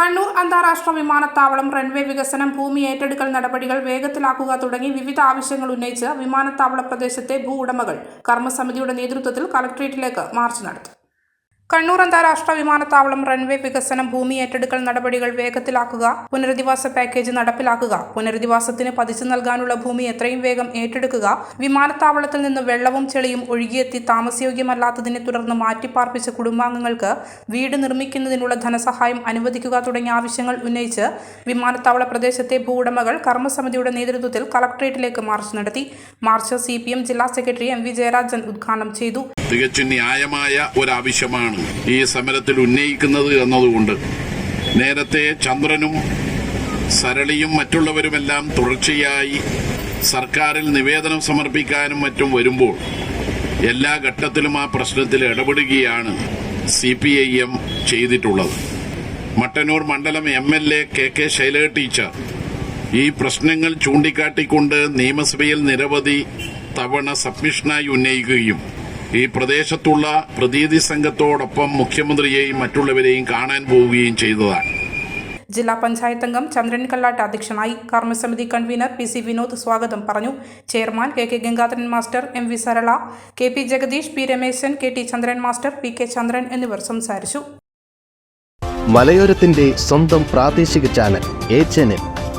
കണ്ണൂർ അന്താരാഷ്ട്ര വിമാനത്താവളം റൺവേ വികസനം ഭൂമി ഏറ്റെടുക്കൽ നടപടികൾ വേഗത്തിലാക്കുക തുടങ്ങി വിവിധ ആവശ്യങ്ങൾ ഉന്നയിച്ച് വിമാനത്താവള പ്രദേശത്തെ ഭൂ ഉടമകൾ കർമ്മസമിതിയുടെ നേതൃത്വത്തിൽ കളക്ട്രേറ്റിലേക്ക് മാർച്ച് നടത്തി. കണ്ണൂർ അന്താരാഷ്ട്ര വിമാനത്താവളം റൺവേ വികസനം ഭൂമി ഏറ്റെടുക്കൽ നടപടികൾ വേഗത്തിലാക്കുക പുനരധിവാസ പാക്കേജ് നടപ്പിലാക്കുക പുനരധിവാസത്തിന് പതിച്ചു നൽകാനുള്ള ഭൂമി എത്രയും വേഗം ഏറ്റെടുക്കുക വിമാനത്താവളത്തിൽ നിന്ന് വെള്ളവും ചെളിയും ഒഴുകിയെത്തി താമസയോഗ്യമല്ലാത്തതിനെ തുടർന്ന് മാറ്റിപ്പാർപ്പിച്ച കുടുംബാംഗങ്ങൾക്ക് വീട് നിർമ്മിക്കുന്നതിനുള്ള ധനസഹായം അനുവദിക്കുക തുടങ്ങിയ ആവശ്യങ്ങൾ ഉന്നയിച്ച് വിമാനത്താവള പ്രദേശത്തെ ഭൂവുടമകൾ കർമ്മസമിതിയുടെ നേതൃത്വത്തിൽ കളക്ട്രേറ്റിലേക്ക് മാർച്ച് നടത്തി. മാർച്ച് സി ജില്ലാ സെക്രട്ടറി എം വി ജയരാജൻ ഉദ്ഘാടനം ചെയ്തു. തികച്ചും ന്യായമായ ഒരാവശ്യമാണ് ഈ സമരത്തിൽ ഉന്നയിക്കുന്നത് എന്നതുകൊണ്ട്. നേരത്തെ ചന്ദ്രനും സരളിയും മറ്റുള്ളവരുമെല്ലാം തുടർച്ചയായി സർക്കാരിൽ നിവേദനം സമർപ്പിക്കാനും മറ്റും വരുമ്പോൾ എല്ലാ ഘട്ടത്തിലും ആ പ്രശ്നത്തിൽ ഇടപെടുകയാണ് സി പി ഐ എം ചെയ്തിട്ടുള്ളത്. മട്ടന്നൂർ മണ്ഡലം M L A K K Shailaja teacher ഈ പ്രശ്നങ്ങൾ ചൂണ്ടിക്കാട്ടിക്കൊണ്ട് നിയമസഭയിൽ നിരവധി തവണ സബ്മിഷനായി ഉന്നയിക്കുകയും ഈ പ്രദേശത്തുള്ള പ്രതീതി സംഘത്തോടൊപ്പം മുഖ്യമന്ത്രിയെയും മറ്റുള്ളവരെയും കാണാൻ പോവുകയും ചെയ്തതാണ്. ജില്ലാ പഞ്ചായത്ത് അംഗം ചന്ദ്രൻ കല്ലാട്ട് അധ്യക്ഷനായി കർമ്മസമിതി കൺവീനർ പി സി വിനോദ് സ്വാഗതം പറഞ്ഞു. Chairman K K Gangadharan master M V Sarala K P Jagadish P Rameshan K T Chandran master P K Chandran എന്നിവർ സംസാരിച്ചു. മലയോരത്തിന്റെ സ്വന്തം പ്രാദേശിക ചാനൽ എ ചാനൽ.